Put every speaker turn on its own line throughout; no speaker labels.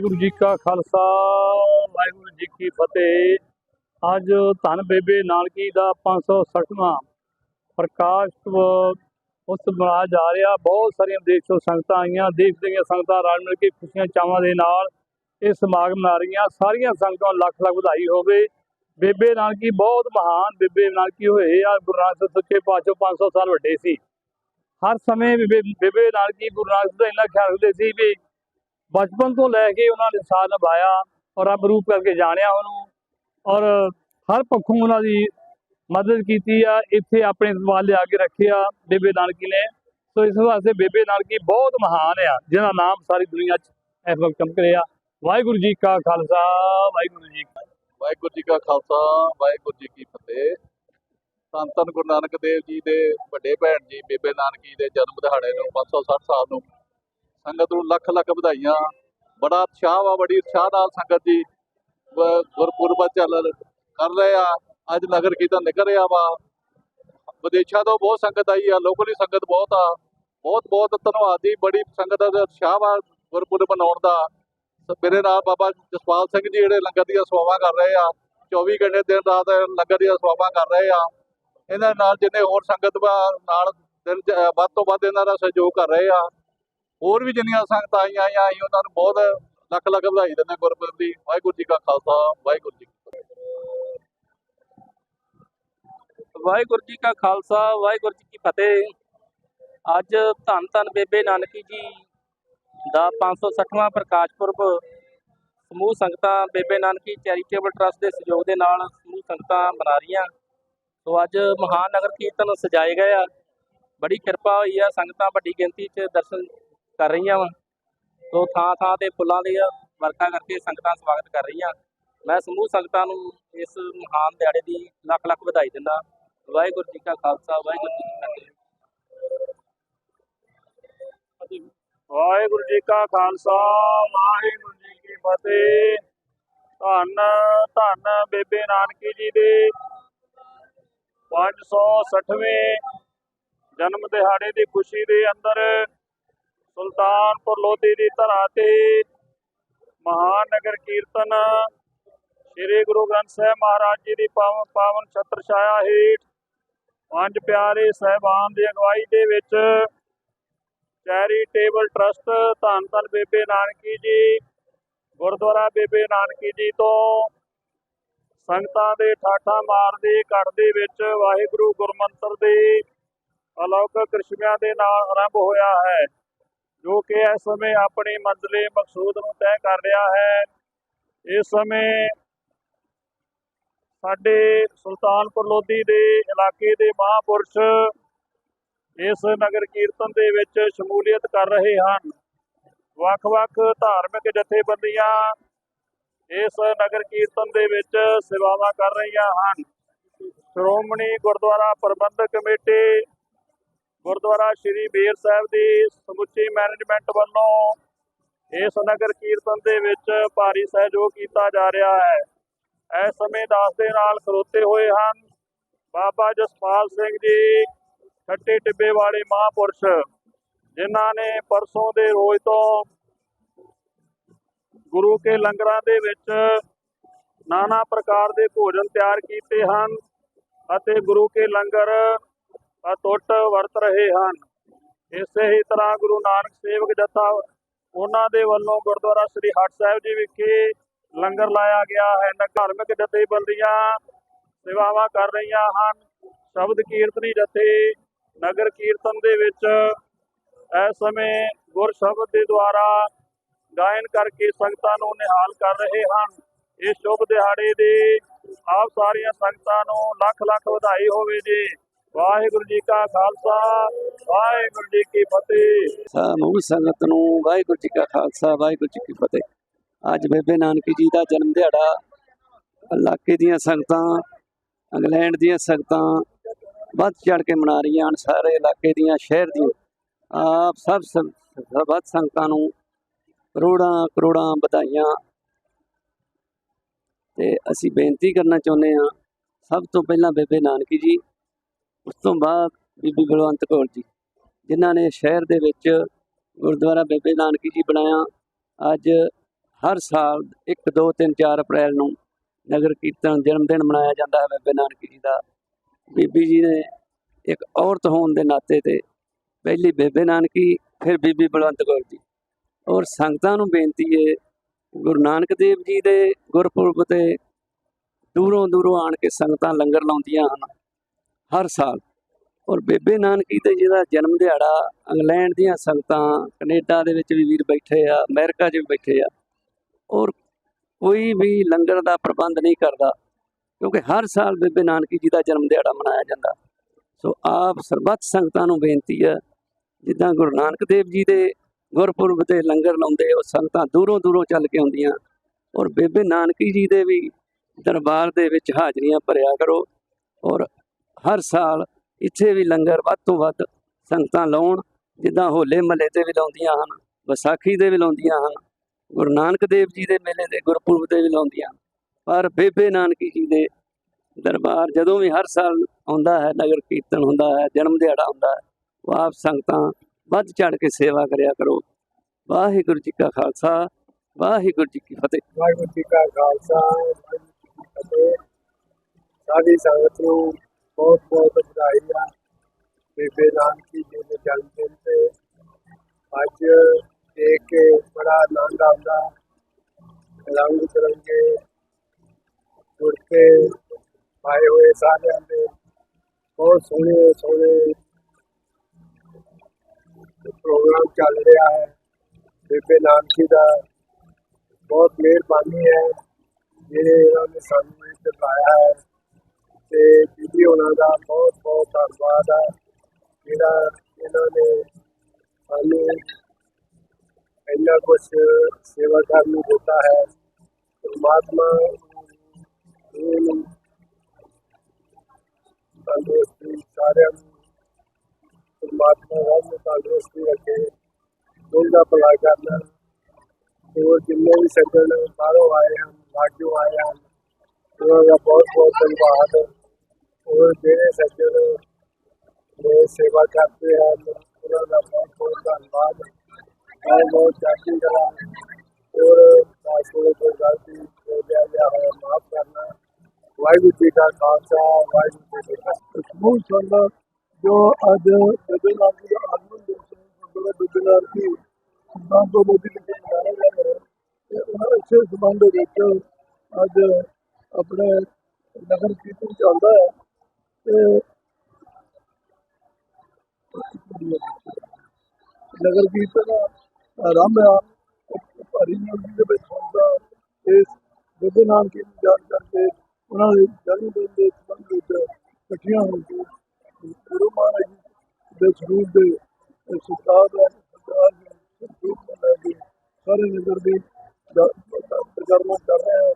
ਵਾਹਿਗੁਰੂ ਜੀ ਕਾ ਖਾਲਸਾ, ਵਾਹਿਗੁਰੂ ਜੀ ਕੀ ਫਤਿਹ। ਅੱਜ ਧੰਨ ਬੇਬੇ ਨਾਨਕੀ ਦਾ 560ਵਾਂ ਪ੍ਰਕਾਸ਼ ਉਸ ਮਨਾਇਆ ਜਾ ਰਿਹਾ। ਬਹੁਤ ਸਾਰੀਆਂ ਦੇਸ਼ ਤੋਂ ਸੰਗਤਾਂ ਆਈਆਂ, ਦੇਸ਼ ਦੀਆਂ ਸੰਗਤਾਂ ਰਲ ਮਿਲ ਕੇ ਖੁਸ਼ੀਆਂ ਚਾਵਾਂ ਦੇ ਨਾਲ ਇਹ ਸਮਾਗਮ ਮਨਾ ਰਹੀਆਂ। ਸਾਰੀਆਂ ਸੰਗਤਾਂ ਲੱਖ ਲੱਖ ਵਧਾਈ ਹੋਵੇ। ਬੇਬੇ ਨਾਨਕੀ ਬਹੁਤ ਮਹਾਨ, ਬੇਬੇ ਨਾਨਕੀ ਹੋਏ ਆ। ਗੁਰੂ ਨਾਨਕ ਦੇਵ ਸੱਚੇ ਪਾਤਸ਼ਾਹ 500 ਸਾਲ ਵੱਡੇ ਸੀ। ਹਰ ਸਮੇਂ ਬੇਬੇ ਬੇਬੇ ਨਾਨਕੀ ਗੁਰੂ ਨਾਨਕ ਦਾ ਇੰਨਾ ਖਿਆਲ ਰੱਖਦੇ ਸੀ ਵੀ ਬਚਪਨ ਤੋਂ ਲੈ ਕੇ ਉਹਨਾਂ ਨੇ ਸਾਥ ਨਿਭਾਇਆ ਔਰ ਰੱਬ ਰੂਪ ਕਰਕੇ ਜਾਣਿਆ ਉਹਨੂੰ ਔਰ ਹਰ ਪੱਖੋਂ ਉਹਨਾਂ ਦੀ ਮਦਦ ਕੀਤੀ ਆ, ਇੱਥੇ ਆਪਣੇ ਸਵਾਲ ਲਿਆ ਕੇ ਰੱਖਿਆ ਬੇਬੇ ਨਾਨਕੀ ਨੇ। ਸੋ ਇਸ ਵਾਸਤੇ ਬੇਬੇ ਨਾਨਕੀ ਬਹੁਤ ਮਹਾਨ ਆ ਜਿਹਦਾ ਨਾਮ ਸਾਰੀ ਦੁਨੀਆ 'ਚ ਇਸ ਵਕਤ ਚਮਕ ਰਿਹਾ। ਵਾਹਿਗੁਰੂ ਜੀ ਕਾ ਖਾਲਸਾ, ਵਾਹਿਗੁਰੂ ਜੀ ਕੀ
ਵਾਹਿਗੁਰੂ ਜੀ ਕਾ ਖਾਲਸਾ, ਵਾਹਿਗੁਰੂ ਜੀ ਕੀ ਫਤਿਹ। ਧੰਨ ਧੰਨ ਗੁਰੂ ਨਾਨਕ ਦੇਵ ਜੀ ਦੇ ਵੱਡੇ ਭੈਣ ਜੀ ਬੇਬੇ ਨਾਨਕੀ ਦੇ ਜਨਮ ਦਿਹਾੜੇ ਨੂੰ 560 ਸਾਲ ਨੂੰ ਸੰਗਤ ਨੂੰ ਲੱਖ ਲੱਖ ਵਧਾਈਆਂ। ਬੜਾ ਉਤਸ਼ਾਹ ਵਾ, ਬੜੀ ਉਤਸ਼ਾਹ ਨਾਲ ਸੰਗਤ ਜੀ ਗੁਰਪੁਰਬ ਚੱਲ ਕਰ ਰਹੇ ਆ। ਅੱਜ ਨਗਰ ਕੀਰਤਨ ਨਿਕਲ ਰਿਹਾ ਵਾ। ਵਿਦੇਸ਼ਾਂ ਤੋਂ ਬਹੁਤ ਸੰਗਤ ਆਈ ਆ, ਲੋਕਲੀ ਸੰਗਤ ਬਹੁਤ ਆ। ਬਹੁਤ ਬਹੁਤ ਧੰਨਵਾਦ ਜੀ। ਬੜੀ ਸੰਗਤ ਦਾ ਉਤਸ਼ਾਹ ਵਾ ਗੁਰਪੁਰਬ ਮਨਾਉਣ ਦਾ। ਤੇ ਮੇਰੇ ਨਾਲ ਬਾਬਾ ਜਸਪਾਲ ਸਿੰਘ ਜੀ ਜਿਹੜੇ ਲੰਗਰ ਦੀਆਂ ਸੇਵਾਵਾਂ ਕਰ ਰਹੇ ਆ। 24 ਘੰਟੇ ਦਿਨ ਰਾਤ ਲੰਗਰ ਦੀਆਂ ਸੇਵਾਵਾਂ ਕਰ ਰਹੇ ਆ। ਇਹਨਾਂ ਨਾਲ ਜਿੰਨੇ ਹੋਰ ਸੰਗਤ ਵਾ, ਨਾਲ ਦਿਨ ਵੱਧ ਤੋਂ ਵੱਧ ਇਹਨਾਂ ਦਾ ਸਹਿਯੋਗ ਕਰ ਰਹੇ ਆ। ਹੋਰ ਵੀ ਜਿੰਨੀਆਂ ਸੰਗਤਾਂ ਆਈਆਂ ਆਈਆਂ ਅਸੀਂ ਉਹਨਾਂ ਨੂੰ ਬਹੁਤ ਲੱਖ ਲੱਖ ਵਧਾਈ ਦਿੰਦੇ ਗੁਰਪੁਰਬ ਦੀ। ਵਾਹਿਗੁਰੂ ਜੀ ਕਾ ਖਾਲਸਾ, ਵਾਹਿਗੁਰੂ ਜੀ
ਵਾਹਿਗੁਰੂ ਜੀ ਕਾ ਖਾਲਸਾ, ਵਾਹਿਗੁਰੂ ਜੀ ਕੀ ਫਤਿਹ। ਅੱਜ ਧੰਨ ਧੰਨ ਬੇਬੇ ਨਾਨਕੀ ਜੀ ਦਾ 560ਵਾਂ ਪ੍ਰਕਾਸ਼ ਪੁਰਬ ਸਮੂਹ ਸੰਗਤਾਂ ਬੇਬੇ ਨਾਨਕੀ ਚੈਰੀਟੇਬਲ ਟਰਸਟ ਦੇ ਸਹਿਯੋਗ ਦੇ ਨਾਲ ਸਮੂਹ ਸੰਗਤਾਂ ਮਨਾ ਰਹੀਆਂ। ਸੋ ਅੱਜ ਮਹਾਨ ਨਗਰ ਕੀਰਤਨ ਸਜਾਏ ਗਏ ਆ। ਬੜੀ ਕਿਰਪਾ ਹੋਈ ਆ ਸੰਗਤਾਂ ਵੱਡੀ ਗਿਣਤੀ 'ਚ ਦਰਸ਼ਨ ਕਰ ਰਹੀਆਂ ਵਾ। ਸੋ ਥਾਂ ਥਾਂ ਤੇ ਫੁੱਲਾਂ ਦੀ ਵਰਖਾ ਕਰਕੇ ਸੰਗਤਾਂ ਸਵਾਗਤ ਕਰ ਰਹੀਆਂ। ਮੈਂ ਸਮੂਹ ਸੰਗਤਾਂ ਨੂੰ ਇਸ ਮਹਾਨ ਦਿਹਾੜੇ ਦੀ ਲੱਖ ਲੱਖ ਵਧਾਈ ਦਿੰਦਾ। ਵਾਹਿਗੁਰੂ ਜੀ ਕਾ ਖਾਲਸਾ, ਵਾਹਿਗੁਰੂ ਜੀ ਕੀ ਫਤਿਹ।
ਵਾਹਿਗੁਰੂ ਜੀ ਕਾ ਖਾਲਸਾ, ਵਾਹਿਗੁਰੂ ਜੀ ਕੀ ਫਤਿਹ। ਧੰਨ ਧੰਨ ਬੇਬੇ ਨਾਨਕੀ ਜੀ ਦੇ 560ਵੇਂ ਜਨਮ ਦਿਹਾੜੇ ਦੀ ਖੁਸ਼ੀ ਦੇ ਅੰਦਰ ਸੁਲਤਾਨਪੁਰ ਲੋਧੀ ਦੀ ਧਰਾ ਤੇ ਮਹਾਨ ਨਗਰ ਕੀਰਤਨ ਸ੍ਰੀ ਗੁਰੂ ਗ੍ਰੰਥ ਸਾਹਿਬ ਮਹਾਰਾਜ ਜੀ ਦੀ ਪਾਵਨ ਪਾਵਨ ਛਤਰ ਛਾਇਆ ਹੇਠ ਪੰਜ ਪਿਆਰੇ ਸਹਿਬਾਨ ਦੀ ਅਗਵਾਈ ਦੇ ਵਿੱਚ ਚੈਰੀਟੇਬਲ ਟਰਸਟ ਧੰਨ ਧੰਨ ਬੇਬੇ ਨਾਨਕੀ ਜੀ, ਗੁਰਦੁਆਰਾ ਬੇਬੇ ਨਾਨਕੀ ਜੀ ਤੋਂ ਸੰਗਤਾਂ ਦੇ ਠਾਠਾਂ ਮਾਰਦੇ ਘੜ ਦੇ ਵਿੱਚ ਵਾਹਿਗੁਰੂ ਗੁਰਮੰਤਰ ਦੇ ਅਲੌਕਿਕ ਕ੍ਰਿਸ਼ਮਿਆਂ ਦੇ ਨਾਲ ਆਰੰਭ ਹੋਇਆ ਹੈ। ਜੋ ਕਿ ਇਸ ਸਮੇਂ ਆਪਣੀ ਮੰਜ਼ਲੇ ਮਕਸੂਦ ਨੂੰ ਤੈਅ ਕਰ ਰਿਹਾ ਹੈ। ਇਸ ਸਮੇਂ ਸਾਡੇ ਸੁਲਤਾਨਪੁਰ ਲੋਧੀ ਦੇ ਇਲਾਕੇ ਦੇ ਮਹਾਂਪੁਰਸ਼ ਇਸ ਨਗਰ ਕੀਰਤਨ ਦੇ ਵਿੱਚ ਸ਼ਮੂਲੀਅਤ ਕਰ ਰਹੇ ਹਨ। ਵੱਖ-ਵੱਖ ਧਾਰਮਿਕ ਜਥੇਬੰਦੀਆਂ ਇਸ ਨਗਰ ਕੀਰਤਨ ਦੇ ਵਿੱਚ ਸੇਵਾਵਾਂ ਕਰ ਰਹੀਆਂ ਹਨ। ਸ਼੍ਰੋਮਣੀ ਗੁਰਦੁਆਰਾ ਪ੍ਰਬੰਧਕ ਕਮੇਟੀ ਗੁਰਦੁਆਰਾ ਸ੍ਰੀ ਬੇਰ ਸਾਹਿਬ ਦੀ ਸਮੁੱਚੀ ਮੈਨੇਜਮੈਂਟ ਵੱਲੋਂ ਇਸ ਨਗਰ ਕੀਰਤਨ ਦੇ ਵਿੱਚ ਭਾਰੀ ਸਹਿਯੋਗ ਕੀਤਾ ਜਾ ਰਿਹਾ ਹੈ। ਇਸ ਸਮੇਂ ਦਾਸ ਦੇ ਨਾਲ ਖਲੋਤੇ ਹੋਏ ਹਨ। ਬਾਬਾ ਜਸਪਾਲ ਸਿੰਘ ਜੀ, ਖੱਟੇ ਟਿੱਬੇ ਵਾਲੇ ਮਹਾਂਪੁਰਸ਼, ਜਿਨ੍ਹਾਂ ਨੇ ਪਰਸੋਂ ਦੇ ਰੋਜ਼ ਤੋਂ ਗੁਰੂ ਕੇ ਲੰਗਰਾਂ ਦੇ ਵਿੱਚ ਨਾਨਾ ਪ੍ਰਕਾਰ ਦੇ ਭੋਜਨ ਤਿਆਰ ਕੀਤੇ ਹਨ ਅਤੇ ਗੁਰੂ ਕੇ ਲੰਗਰ ਅਟੁੱਟ ਵਰਤ ਰਹੇ ਹਨ। ਇਸੇ ਹੀ ਤਰ੍ਹਾਂ ਗੁਰੂ ਨਾਨਕ ਸੇਵਕ ਜਥਾ, ਉਹਨਾਂ ਦੇ ਵੱਲੋਂ ਗੁਰਦੁਆਰਾ ਸ੍ਰੀ ਹਟ ਸਾਹਿਬ ਜੀ ਵਿਖੇ ਲੰਗਰ ਲਾਇਆ ਗਿਆ ਹੈ। ਧਾਰਮਿਕ ਜਥੇਬੰਦੀਆਂ ਸੇਵਾਵਾਂ ਕਰ ਰਹੀਆਂ ਹਨ। ਸ਼ਬਦ ਕੀਰਤਨੀ ਜਥੇ, ਨਗਰ ਕੀਰਤਨ ਦੇ ਵਿੱਚ ਇਸ ਸਮੇਂ ਗੁਰ ਸ਼ਬਦ ਦੇ ਦੁਆਰਾ ਗਾਇਨ ਕਰਕੇ ਸੰਗਤਾਂ ਨੂੰ ਨਿਹਾਲ ਕਰ ਰਹੇ ਹਨ। ਇਸ ਸ਼ੁਭ ਦਿਹਾੜੇ ਦੇ ਆਪ ਸਾਰੀਆਂ ਸੰਗਤਾਂ ਨੂੰ ਲੱਖ ਲੱਖ ਵਧਾਈ ਹੋਵੇ ਜੀ। ਵਾਹਿਗੁਰੂ ਜੀ ਕਾ ਖਾਲਸਾ, ਵਾਹਿਗੁਰੂ ਜੀ ਕੀ ਫਤਿਹ।
ਸਮੂਹ ਸੰਗਤ ਨੂੰ ਵਾਹਿਗੁਰੂ ਜੀ ਕਾ ਖਾਲਸਾ, ਵਾਹਿਗੁਰੂ ਜੀ ਕੀ ਫਤਿਹ। ਅੱਜ ਬੇਬੇ ਨਾਨਕੀ ਜੀ ਦਾ ਜਨਮ ਦਿਹਾੜਾ, ਇਲਾਕੇ ਦੀਆਂ ਸੰਗਤਾਂ, ਇੰਗਲੈਂਡ ਦੀਆਂ ਸੰਗਤਾਂ ਵੱਧ ਚੜ ਕੇ ਮਨਾ ਰਹੀਆਂ ਹਨ, ਸਾਰੇ ਇਲਾਕੇ ਦੀਆਂ, ਸ਼ਹਿਰ ਦੀਆਂ। ਆਪ ਸਭ ਸੰ- ਸਰਬੱਤ ਸੰਗਤਾਂ ਨੂੰ ਕਰੋੜਾਂ ਕਰੋੜਾਂ ਵਧਾਈਆਂ। ਤੇ ਅਸੀਂ ਬੇਨਤੀ ਕਰਨਾ ਚਾਹੁੰਦੇ ਹਾਂ, ਸਭ ਤੋਂ ਪਹਿਲਾਂ ਬੇਬੇ ਨਾਨਕੀ ਜੀ ਉਸ ਤੋਂ ਬਾਅਦ ਬੀਬੀ ਬਲਵੰਤ ਕੌਰ ਜੀ, ਜਿਨ੍ਹਾਂ ਨੇ ਸ਼ਹਿਰ ਦੇ ਵਿੱਚ ਗੁਰਦੁਆਰਾ ਬੇਬੇ ਨਾਨਕੀ ਜੀ ਬਣਾਇਆ। ਅੱਜ ਹਰ ਸਾਲ 1 2 3 4 ਅਪ੍ਰੈਲ ਨੂੰ ਨਗਰ ਕੀਰਤਨ ਜਨਮ ਦਿਨ ਮਨਾਇਆ ਜਾਂਦਾ ਹੈ ਬੇਬੇ ਨਾਨਕੀ ਜੀ ਦਾ। ਬੀਬੀ ਜੀ ਨੇ ਇੱਕ ਔਰਤ ਹੋਣ ਦੇ ਨਾਤੇ ਤੇ ਪਹਿਲੀ ਬੇਬੇ ਨਾਨਕੀ ਫਿਰ ਬੀਬੀ ਬਲਵੰਤ ਕੌਰ ਜੀ। ਔਰ ਸੰਗਤਾਂ ਨੂੰ ਬੇਨਤੀ ਹੈ ਗੁਰੂ ਨਾਨਕ ਦੇਵ ਜੀ ਦੇ ਗੁਰਪੁਰਬ ਤੇ ਦੂਰੋਂ ਦੂਰੋਂ ਆਣ ਕੇ ਸੰਗਤਾਂ ਲੰਗਰ ਲਾਉਂਦੀਆਂ ਹਨ। ਹਰ ਸਾਲ। ਔਰ ਬੇਬੇ ਨਾਨਕੀ ਤੇ ਜਿਹਦਾ ਜਨਮ ਦਿਹਾੜਾ, ਇੰਗਲੈਂਡ ਦੀਆਂ ਸੰਗਤਾਂ, ਕੈਨੇਡਾ ਦੇ ਵਿੱਚ ਵੀ ਵੀਰ ਬੈਠੇ ਆ, ਅਮਰੀਕਾ 'ਚ ਵੀ ਬੈਠੇ ਆ। ਔਰ ਕੋਈ ਵੀ ਲੰਗਰ ਦਾ ਪ੍ਰਬੰਧ ਨਹੀਂ ਕਰਦਾ, ਕਿਉਂਕਿ ਹਰ ਸਾਲ ਬੇਬੇ ਨਾਨਕੀ ਜੀ ਦਾ ਜਨਮ ਦਿਹਾੜਾ ਮਨਾਇਆ ਜਾਂਦਾ। ਸੋ ਆਪ ਸਰਬੱਤ ਸੰਗਤਾਂ ਨੂੰ ਬੇਨਤੀ ਹੈ, ਜਿੱਦਾਂ ਗੁਰੂ ਨਾਨਕ ਦੇਵ ਜੀ ਦੇ ਗੁਰਪੁਰਬ ਤੇ ਲੰਗਰ ਲਾਉਂਦੇ, ਉਹ ਸੰਗਤਾਂ ਦੂਰੋਂ ਦੂਰੋਂ ਚੱਲ ਕੇ ਆਉਂਦੀਆਂ। ਔਰ ਬੇਬੇ ਨਾਨਕੀ ਜੀ ਦੇ ਵੀ ਦਰਬਾਰ ਦੇ ਵਿੱਚ ਹਾਜ਼ਰੀਆਂ ਭਰਿਆ ਕਰੋ। ਔਰ ਹਰ ਸਾਲ ਇੱਥੇ ਵੀ ਲੰਗਰ ਵੱਧ ਤੋਂ ਵੱਧ ਸੰਗਤਾਂ ਲਾਉਣ, ਜਿੱਦਾਂ ਹੋਲੇ ਮਹੱਲੇ ਤੇ ਵੀ ਲਾਉਂਦੀਆਂ ਹਨ, ਵਿਸਾਖੀ ਦੇ ਵੀ ਲਾਉਂਦੀਆਂ ਹਨ, ਗੁਰੂ ਨਾਨਕ ਦੇਵ ਜੀ ਦੇ ਮੇਲੇ ਦੇ ਗੁਰਪੁਰਬ ਦੇ ਵੀ ਲਾਉਂਦੀਆਂ ਹਨ। ਪਰ ਬੇਬੇ ਨਾਨਕੀ ਜੀ ਦੇ ਦਰਬਾਰ ਜਦੋਂ ਵੀ ਹਰ ਸਾਲ ਆਉਂਦਾ ਹੈ, ਨਗਰ ਕੀਰਤਨ ਹੁੰਦਾ ਹੈ, ਜਨਮ ਦਿਹਾੜਾ ਹੁੰਦਾ ਹੈ, ਉਹ ਆਪ ਸੰਗਤਾਂ ਵੱਧ ਚੜ ਕੇ ਸੇਵਾ ਕਰਿਆ ਕਰੋ। ਵਾਹਿਗੁਰੂ ਜੀ ਕਾ ਖਾਲਸਾ, ਵਾਹਿਗੁਰੂ ਜੀ ਕੀ ਫਤਿਹ।
ਵਾਹਿਗੁਰੂ ਜੀ ਕਾ ਖਾਲਸਾ, ਵਾਹਿਗੁਰੂ ਜੀ ਕੀ ਫਤਿਹ। ਸਾਡੀ ਸੰਗਤ ਨੂੰ ਬਹੁਤ ਬਹੁਤ ਵਧਾਈਆਂ ਬੇਬੇ ਨਾਨਕੀ ਜੀ ਦੇ ਜਨਮ ਦਿਨ ਤੇ ਅੱਜ ਦੇਖ ਕੇ ਬੜਾ ਆਨੰਦ ਆਉਂਦਾ। ਰੰਗ ਬਿਰੰਗੇ ਕੁੜਤੇ ਪਾਏ ਹੋਏ ਸਾਰਿਆਂ ਦੇ। ਬਹੁਤ ਸੋਹਣੇ ਸੋਹਣੇ ਪ੍ਰੋਗਰਾਮ ਚੱਲ ਰਿਹਾ ਹੈ। ਬੇਬੇ ਨਾਨਕੀ ਦਾ ਬਹੁਤ ਮਿਹਰਬਾਨੀ ਹੈ। ਜਿਹੜੇ ਇਹਨਾਂ ਨੇ ਸਾਨੂੰ ਇਹ ਦਿਖਾਇਆ ਹੈ। ਤੇ ਬੀਬੀ ਉਹਨਾਂ ਦਾ ਬਹੁਤ ਬਹੁਤ ਧੰਨਵਾਦ ਹੈ ਜਿਹੜਾ ਇਹਨਾਂ ਨੇ ਸਾਨੂੰ ਇੰਨਾ ਕੁਛ ਸੇਵਾ ਕਰਨ ਨੂੰ ਦਿੱਤਾ ਹੈ। ਪਰਮਾਤਮਾ ਤੰਦਰੁਸਤੀ ਸਾਰਿਆਂ ਨੂੰ, ਪਰਮਾਤਮਾ ਰਾਜ ਨੂੰ ਤੰਦਰੁਸਤੀ ਰੱਖੇ, ਦਿਲ ਦਾ ਭਲਾ ਕਰਨਾ। ਹੋਰ ਜਿੰਨੇ ਵੀ ਸੱਜਣ ਬਾਹਰੋਂ ਆਏ ਹਨ ਲਾਗਿਓ ਆਏ ਹਨ, ਉਹਨਾਂ ਦਾ ਬਹੁਤ ਬਹੁਤ ਧੰਨਵਾਦ। ਹੋਰ ਜਿਹੜੇ ਸੱਜਣ ਨੇ ਸੇਵਾ ਕਰਦੇ ਹਨ, ਉਹਨਾਂ ਦਾ ਬਹੁਤ ਬਹੁਤ ਧੰਨਵਾਦ। ਮੈਂ ਬਹੁਤ ਚਾਹੀ ਕਰਾਂ ਹੋਰ ਕਾਸੋਂ ਕੋਈ ਗਲਤੀ ਹੋ ਗਿਆ ਜਾਂ ਹੋਇਆ ਮਾਫ ਕਰਨਾ। ਵਾਹਿਗੁਰੂ ਜੀ ਕਾ ਖਾਲਸਾ, ਵਾਹਿਗੁਰੂ ਜੀ ਕੀ ਫਤਿਹ। ਸਮੂਹ ਸੰਗਤ ਜੋ ਅੱਜ ਬੇਬੇ ਦੀ ਆਗਮਨ ਦੇ ਗੁਰਦੁਆਰਾ ਬੇਬੇ ਦੀ ਨਾਮ ਤੋਂ ਮੋਦੀ ਜੀ ਮਨਾਇਆ ਜਾ ਹੈ ਉਹਨਾਂ ਇਸੇ ਸੰਬੰਧ ਵਿੱਚ ਅੱਜ ਆਪਣੇ ਨਗਰ ਕੀਰਤਨ ਚੱਲਦਾ ਹੈ। ਨਗਰ ਕੀਰਤਨ ਆਰੰਭ ਆ। ਭਾਰੀ ਗਿਣਤੀ ਦੇ ਵਿੱਚ ਹੁੰਦਾ ਇਸ ਬੇਬੇ ਨਾਨਕੀ ਨੂੰ ਯਾਦ ਕਰਕੇ ਉਹਨਾਂ ਦੇ ਜਨਮ ਦਿਨ ਦੇ ਸੰਬੰਧ ਵਿੱਚ ਇਕੱਠੀਆਂ ਹੋ ਕੇ ਗੁਰੂ ਮਹਾਰਾਜ ਦੇ ਸਰੂਪ ਦੇ ਸੁਤਾਰ ਦਾ ਸਰਕਾਰ ਦੇ ਸਰੂਪ ਨੂੰ ਕੇ ਸਾਰੇ ਨਗਰ ਦੀ ਪ੍ਰਚਾਰਨਾ ਕਰ ਰਹੇ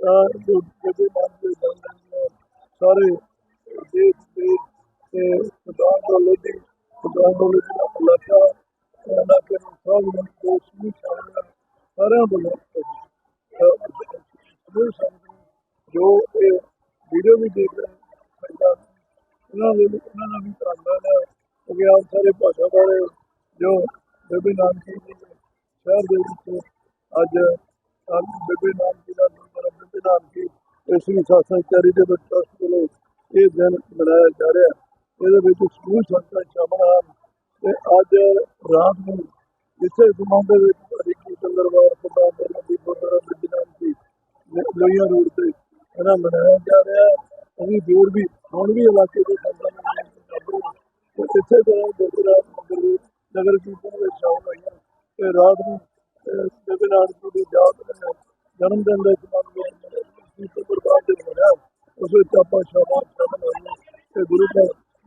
ਹਨ ਜੋ ਬੇਬੇ ਨਾਨਕੀ ਦੇ ਜਨਮ ਦਿਨ ਸਾਰੇ ਤੇ ਸਰਦਾਰ ਦੀ ਸਰਦਾਰ ਦੌਲਤ ਦਾ ਇਲਾਕਾ ਇਲਾਕੇ ਨੂੰ ਸਭ ਨੂੰ ਦੇ ਸਮੂਹ ਸ਼ਾਮਲ ਸਾਰਿਆਂ ਵੱਲੋਂ ਸਮੂਹ ਜੋ ਇਹ ਵੀਡੀਓ ਵੀ ਦੇਖ ਰਹੇ ਹਨ ਉਹਨਾਂ ਦੇ ਉਹਨਾਂ ਦਾ ਵੀ ਧੰਨਵਾਦ ਹੈ ਕਿਉਂਕਿ ਆਪ ਸਾਰੇ ਭਾਸ਼ਾ ਵਾਲੇ ਜੋ ਬੇਬੇ ਨਾਨਕੀ ਜੀ ਦੇ ਸ਼ਹਿਰ ਦੇ ਵਿੱਚ ਅੱਜ ਅੱਜ ਬੇਬੇ ਨਾਨਕੀ ਦਾ ਗੁਰਦੁਆਰਾ ਬੇਬੇ ਨਾਨਕੀ ਇਸ ਵੀ ਸਾਸਨਚਾਰੀ ਦੇ ਵਿੱਚ ਟਰਸਟ ਵੱਲੋਂ ਇਹ ਦਿਨ ਮਨਾਇਆ ਜਾ ਰਿਹਾ। ਹੈ ਇਹਦੇ ਵਿੱਚ ਸਮੂਹ ਸੰਗਤਾਂ ਸ਼ਾਮਲ ਹਨ ਤੇ ਅੱਜ ਰਾਤ ਨੂੰ ਇਸੇ ਸੰਬੰਧ ਦੇ ਵਿੱਚ ਭਾਰੀ ਕੀਰਤਨ ਦਰਬਾਰ ਸਰਦਾਰ ਦਰਬਾਰ ਦੀ ਗੁਰਦੁਆਰਾ ਬੇਬੇ ਰੋਡ ਤੇ ਇਹਨਾਂ ਮਨਾਇਆ ਜਾ ਰਿਹਾ। ਅਸੀਂ ਦੂਰ ਵੀ ਹੁਣ ਵੀ ਇਲਾਕੇ ਦੇ ਸੰਗਤਾਂ ਨੂੰ ਤੇ ਇਸੇ ਤਰ੍ਹਾਂ ਗੁਰਦੁਆਰਾ ਨਗਰ ਵੀ ਨਗਰ ਕੀਰਤਨ ਵਿੱਚ ਸ਼ਾਮਲ ਹੋਈਆਂ ਤੇ ਰਾਤ ਨੂੰ ਅਹ, ਬੇਬੇ ਦੀ ਯਾਦ ਜਨਮ ਦਿਨ ਦੇ ਸੰਬੰਧ ਵਿੱਚ ਕੀਰਤਨ ਦਰਬਾਰ ਦੇ ਬਣਿਆ ਉਸ ਵਿੱਚ ਆਪਾਂ ਸ਼ਾਮਾਂ ਸ਼ਾਮਲ ਹੋਈਆਂ ਤੇ ਗੁਰੂ ਘਰ